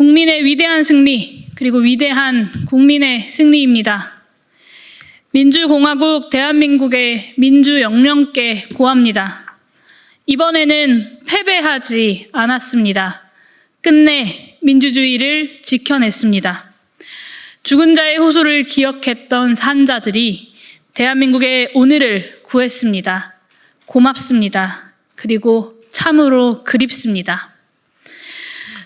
국민의 위대한 승리, 그리고 위대한 국민의 승리입니다. 민주공화국 대한민국의 민주영령께 고합니다. 이번에는 패배하지 않았습니다. 끝내 민주주의를 지켜냈습니다. 죽은 자의 호소를 기억했던 산자들이 대한민국의 오늘을 구했습니다. 고맙습니다. 그리고 참으로 그립습니다.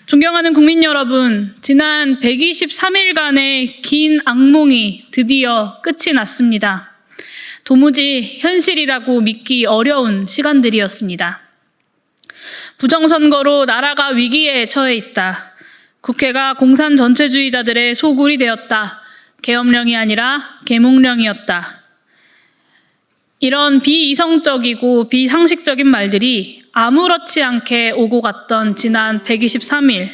존경하는 국민 여러분, 지난 123일간의 긴 악몽이 드디어 끝이 났습니다. 도무지 현실이라고 믿기 어려운 시간들이었습니다. 부정선거로 나라가 위기에 처해 있다. 국회가 공산 전체주의자들의 소굴이 되었다. 계엄령이 아니라 계몽령이었다. 이런 비이성적이고 비상식적인 말들이 아무렇지 않게 오고 갔던 지난 123일.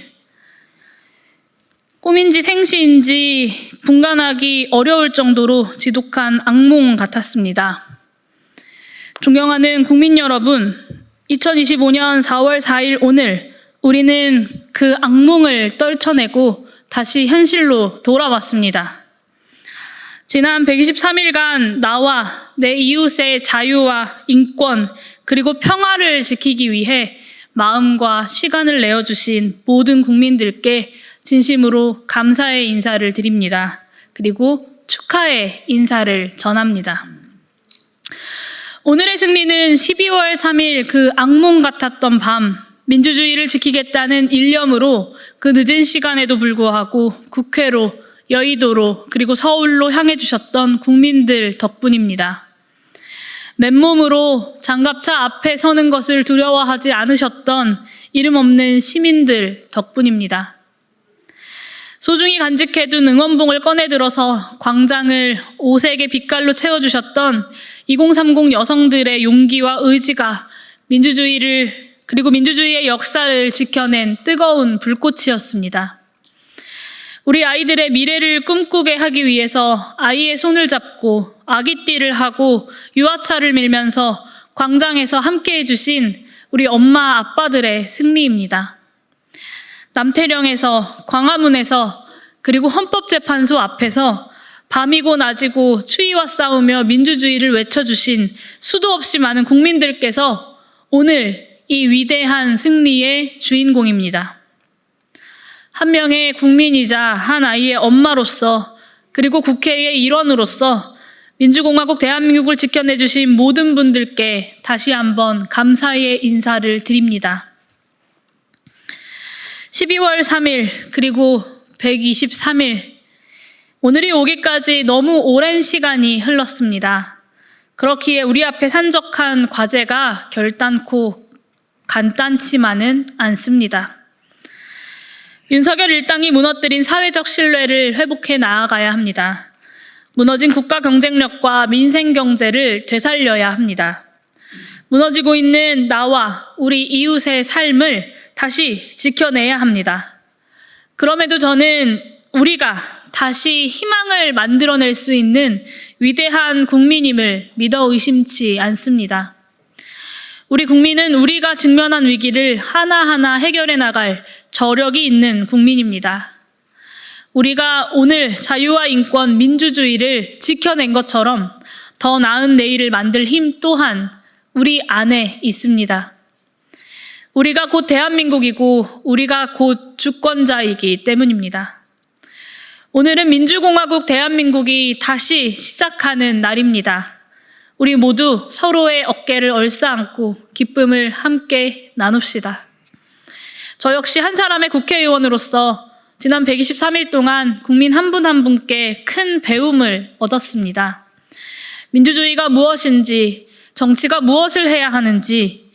꿈인지 생시인지 분간하기 어려울 정도로 지독한 악몽 같았습니다. 존경하는 국민 여러분, 2025년 4월 4일 오늘 우리는 그 악몽을 떨쳐내고 다시 현실로 돌아왔습니다. 지난 123일간 나와 내 이웃의 자유와 인권 그리고 평화를 지키기 위해 마음과 시간을 내어주신 모든 국민들께 진심으로 감사의 인사를 드립니다. 그리고 축하의 인사를 전합니다. 오늘의 승리는 12월 3일 그 악몽 같았던 밤, 민주주의를 지키겠다는 일념으로 그 늦은 시간에도 불구하고 국회로, 여의도로, 그리고 서울로 향해 주셨던 국민들 덕분입니다. 맨몸으로 장갑차 앞에 서는 것을 두려워하지 않으셨던 이름 없는 시민들 덕분입니다. 소중히 간직해둔 응원봉을 꺼내 들어서 광장을 오색의 빛깔로 채워주셨던 2030 여성들의 용기와 의지가 민주주의를 그리고 민주주의의 역사를 지켜낸 뜨거운 불꽃이었습니다. 우리 아이들의 미래를 꿈꾸게 하기 위해서 아이의 손을 잡고 아기띠를 하고 유아차를 밀면서 광장에서 함께 해주신 우리 엄마 아빠들의 승리입니다. 남태령에서 광화문에서 그리고 헌법재판소 앞에서 밤이고 낮이고 추위와 싸우며 민주주의를 외쳐주신 수도 없이 많은 국민들께서 오늘 이 위대한 승리의 주인공입니다. 한 명의 국민이자 한 아이의 엄마로서 그리고 국회의 일원으로서 민주공화국 대한민국을 지켜내주신 모든 분들께 다시 한번 감사의 인사를 드립니다. 12월 3일 그리고 123일 오늘이 오기까지 너무 오랜 시간이 흘렀습니다. 그렇기에 우리 앞에 산적한 과제가 결단코 간단치만은 않습니다. 윤석열 일당이 무너뜨린 사회적 신뢰를 회복해 나아가야 합니다. 무너진 국가 경쟁력과 민생 경제를 되살려야 합니다. 무너지고 있는 나와 우리 이웃의 삶을 다시 지켜내야 합니다. 그럼에도 저는 우리가 다시 희망을 만들어낼 수 있는 위대한 국민임을 믿어 의심치 않습니다. 우리 국민은 우리가 직면한 위기를 하나하나 해결해 나갈 저력이 있는 국민입니다. 우리가 오늘 자유와 인권, 민주주의를 지켜낸 것처럼 더 나은 내일을 만들 힘 또한 우리 안에 있습니다. 우리가 곧 대한민국이고 우리가 곧 주권자이기 때문입니다. 오늘은 민주공화국 대한민국이 다시 시작하는 날입니다. 우리 모두 서로의 어깨를 얼싸안고 기쁨을 함께 나눕시다. 저 역시 한 사람의 국회의원으로서 지난 123일 동안 국민 한분한 분께 큰 배움을 얻었습니다. 민주주의가 무엇인지, 정치가 무엇을 해야 하는지,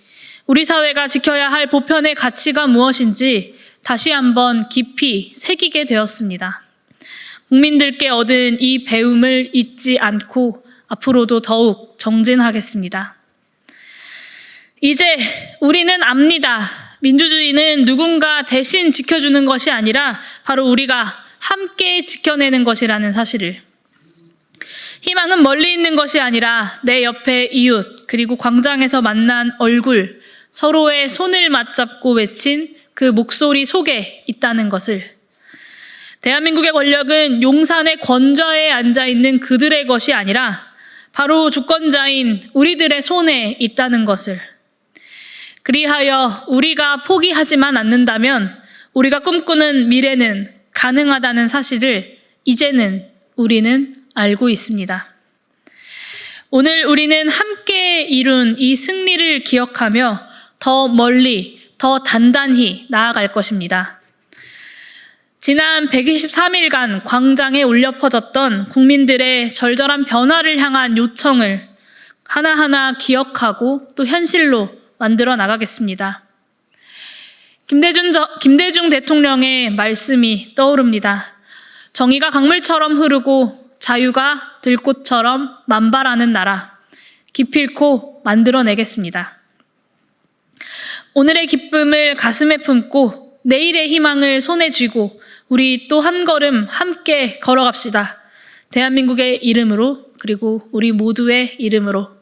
우리 사회가 지켜야 할 보편의 가치가 무엇인지 다시 한번 깊이 새기게 되었습니다. 국민들께 얻은 이 배움을 잊지 않고 앞으로도 더욱 정진하겠습니다. 이제 우리는 압니다. 민주주의는 누군가 대신 지켜주는 것이 아니라 바로 우리가 함께 지켜내는 것이라는 사실을. 희망은 멀리 있는 것이 아니라 내 옆에 이웃, 그리고 광장에서 만난 얼굴, 서로의 손을 맞잡고 외친 그 목소리 속에 있다는 것을 대한민국의 권력은 용산의 권좌에 앉아 있는 그들의 것이 아니라 바로 주권자인 우리들의 손에 있다는 것을 그리하여 우리가 포기하지만 않는다면 우리가 꿈꾸는 미래는 가능하다는 사실을 이제는 우리는 알고 있습니다. 오늘 우리는 함께 이룬 이 승리를 기억하며 더 멀리, 더 단단히 나아갈 것입니다. 지난 123일간 광장에 울려 퍼졌던 국민들의 절절한 변화를 향한 요청을 하나하나 기억하고 또 현실로 만들어 나가겠습니다. 김대중, 저- 김대중 대통령의 말씀이 떠오릅니다. 정의가 강물처럼 흐르고 자유가 들꽃처럼 만발하는 나라 기필코 만들어내겠습니다. 오늘의 기쁨을 가슴에 품고 내일의 희망을 손에 쥐고 우리 또 한 걸음 함께 걸어갑시다. 대한민국의 이름으로 그리고 우리 모두의 이름으로